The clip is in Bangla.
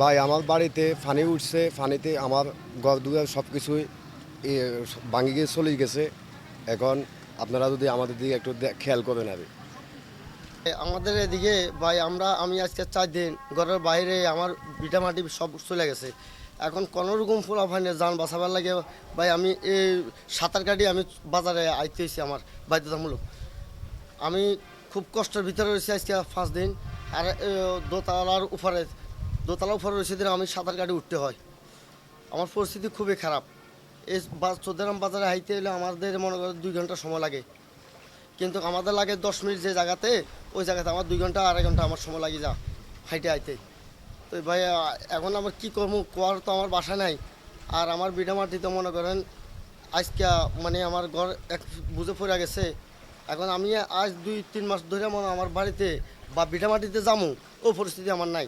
ভাই, আমার বাড়িতে ফানি উঠছে, ফানিতে আমার ঘর দুয়ার সব কিছুই ভাঙি গিয়ে চলে গেছে। এখন আপনারা যদি আমাদের দিকে একটু খেয়াল করবেন আর আমাদের এদিকে ভাই, আমরা, আমি আজকে চার দিন ঘরের বাইরে আমার বিটা মাটি সব চলে গেছে। এখন কোনো রকম ফুলা ফাইনে যান বাঁচাবার লাগে। ভাই, আমি এই সাঁতার কাটি আমি বাজারে আইতে হয়েছি আমার বাধ্যতামূলক। আমি খুব কষ্টের ভিতরে রয়েছি আজকে পাঁচ দিন। আর দোতলার উপরে দোতলার উপরে রয়েছে দিন আমি সাঁতার কাটে উঠতে হয়। আমার পরিস্থিতি খুবই খারাপ। এই চোদ্দারাম বাজারে হাইতে এলে আমাদের মনে করেন দুই ঘণ্টা সময় লাগে। কিন্তু আমাদের লাগে দশ মিনিট যে জায়গাতে, ওই জায়গাতে আমার দুই ঘণ্টা, আড়াই ঘণ্টা আমার সময় লাগে যা, হাইটে আইতে তো ভাই এখন আমার কি করব? কোয়ার তো আমার বাসা নাই। আর আমার বিটা মাটিতে মনে করেন, আজকে মানে আমার ঘর এক বুঝে পড়ে গেছে। এখন আমি আজ দুই, তিন মাস ধরে মনে আমার বাড়িতে বা বিটা মাটিতে যামু ও পরিস্থিতি আমার নাই।